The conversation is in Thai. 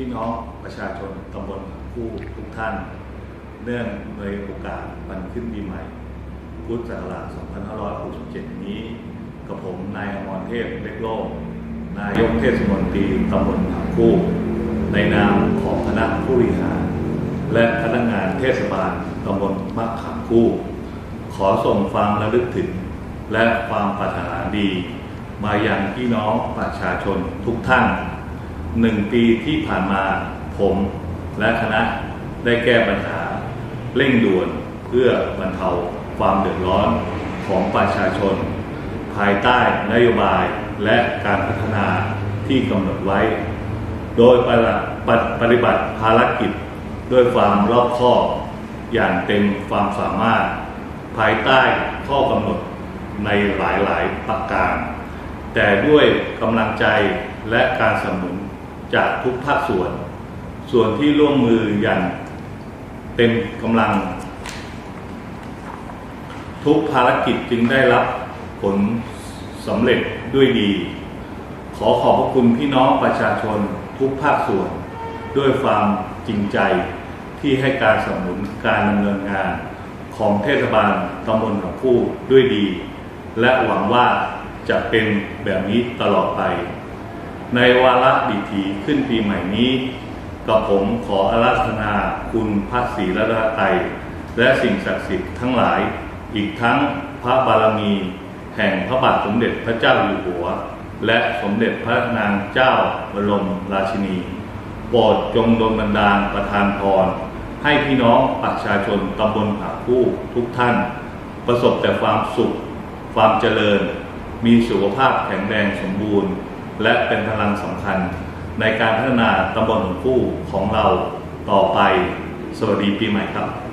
พี่น้องประชาชนตำบลผู้ทุกท่าน เนื่องในโอกาสวันขึ้นปีใหม่ พุทธศักราช 2567 นี้กับผมนายอมรเทพเล็กโลก นายกเทศมนตรีตำบลผักคู่ ในนามของคณะผู้บริหาร และพนักงานเทศบาลตำบลมะขามคู่ ขอส่งความระลึกถึง และความปรารถนาดี มาอยังพี่น้องประชาชนทุกท่าน หนึ่งปีที่ผ่านมาผมและคณะได้แก้ปัญหาเร่งด่วนเพื่อบรรเทาความเดือดร้อนของประชาชน ภายใต้นโยบายและการพัฒนาที่กำหนดไว้ โดยปฏิบัติปฏิบัติภารกิจด้วยความรอบคอบอย่างเต็มความสามารถ ภายใต้ข้อกำหนดในหลายๆประการ แต่ด้วยกำลังใจและการสนับสนุน จากทุกภาคส่วน ส่วนที่ร่วมมืออย่างเต็มกำลัง ทุกภารกิจจึงได้รับผลสำเร็จด้วยดี ขอขอบพระคุณพี่น้องประชาชนทุกภาคส่วน ด้วยความจริงใจที่ให้การสนับสนุนการดำเนินงานของเทศบาลตำบลหนองคู่ด้วยดี และหวังว่าจะเป็นแบบนี้ตลอดไป ในวาระดีถีขึ้นปีใหม่นี้กับผมขออาราธนาคุณพระศรีรัตนตรัยและสิ่งศักดิ์สิทธิ์ทั้งหลาย อีกทั้งพระบารมี แห่งพระบาทสมเด็จพระเจ้าอยู่หัว และสมเด็จพระนางเจ้าบรมราชินี โปรดจงดลบันดาลประทานพรให้พี่น้องประชาชนตำบลผาคู่ทุกท่าน ประสบแต่ความสุข ความเจริญ มีสุขภาพแข็งแรงสมบูรณ์ และเป็นพลังสำคัญ ในการพัฒนาตำบลหนองคู่ของเราต่อไป สวัสดีปีใหม่ครับ